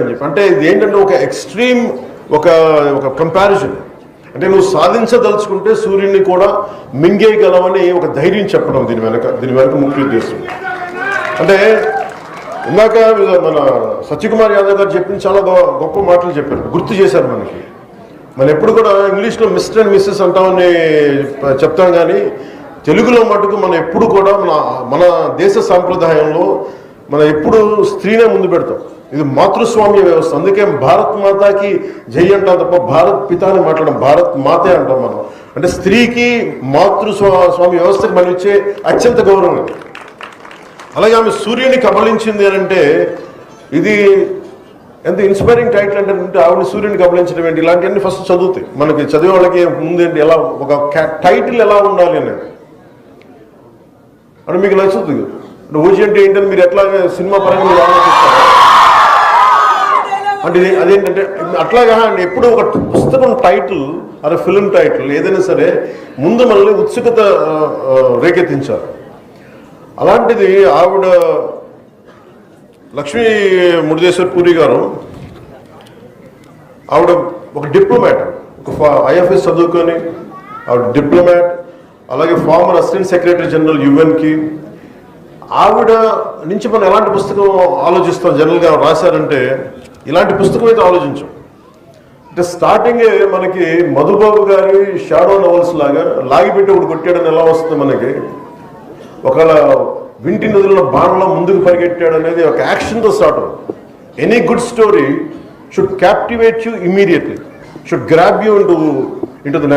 అని చెప్పి. అంటే ఇది ఏంటంటే ఒక ఎక్స్ట్రీమ్ ఒక ఒక కంపారిజన్ అంటే నువ్వు సాధించదలుచుకుంటే సూర్యుడిని కూడా మింగేయగలవని ఒక ధైర్యం చెప్పడం దీని వెనక దీని వెనక ముఖ్య ఉద్దేశం. అంటే ఇందాక మన సత్యకుమార్ యాదవ్ గారు చెప్పిన చాలా గొ- గొప్ప మాటలు చెప్పారు. గుర్తు చేశారు మనకి. మనం ఎప్పుడు కూడా ఇంగ్లీష్లో మిస్టర్ అండ్ మిస్సెస్ అంటామని చెప్తాం కానీ తెలుగులో మటుకు మనం ఎప్పుడు కూడా మన మన దేశ సాంప్రదాయంలో మనం ఎప్పుడు స్త్రీనే ముందు పెడతాం. ఇది మాతృస్వామ్య వ్యవస్థ. అందుకే భారత్ మాతాకి జై అంటాం తప్ప భారత్ పిత అని మాట్లాడడం భారత్ మాతే అంటాం మనం. అంటే స్త్రీకి మాతృస్వా స్వామి వ్యవస్థకి మనం ఇచ్చే అత్యంత గౌరవం అలాగే ఆమె సూర్యుని కబలించింది అంటే ఇది ఎంత ఇన్స్పైరింగ్ టైటిల్ అంటే ఆవిడ సూర్యుని కబలించడం ఏంటి? ఇలాంటివన్నీ ఫస్ట్ చదువుతాయి. మనకి చదివే వాళ్ళకి ముందేంటి ఎలా ఒక టైటిల్ ఎలా ఉండాలి అనేది. అంటే మీకు నచ్చుతుంది. అంటే ఓజీ అంటే ఏంటని మీరు ఎట్లా సినిమా పరంగా ఆలోచిస్తారు? అంటే ఇది- అదేంటంటే అట్లాగా అండి ఎప్పుడు ఒక పుస్తకం టైటిల్ అరే ఫిల్మ్ టైటిల్ ఏదైనా సరే ముందు మనల్ని ఉత్సుకత రేకెత్తించారు. అలాంటిది ఆవిడ లక్ష్మీ మురుదేశ్వర్ పూరి గారు ఆవిడ ఒక డిప్లొమాట్ ఒక ఐఎఫ్ఎస్ చదువుకొని ఆవిడ డిప్లొమాట్ అలాగే ఫార్మర్ అసిస్టెంట్ సెక్రటరీ జనరల్ యుఎన్కి. ఆవిడ నుంచి మనం ఎలాంటి పుస్తకం ఆలోచిస్తాం? జనరల్గా రాశారంటే ఇలాంటి పుస్తకం అయితే ఆలోచించాం. అంటే స్టార్టింగే మనకి మధుబాబు గారి షాడో నవల్స్ లాగా లాగిపెట్టి ఒకటి కొట్టాడని ఎలా వస్తుంది మనకి? ఒకవేళ వింటి నదుల బాణలో ముందుకు పరిగెట్టాడు అనేది ఒక యాక్షన్తో స్టార్ట్ అవుతుంది. Any good story should captivate you immediately should grab you into into the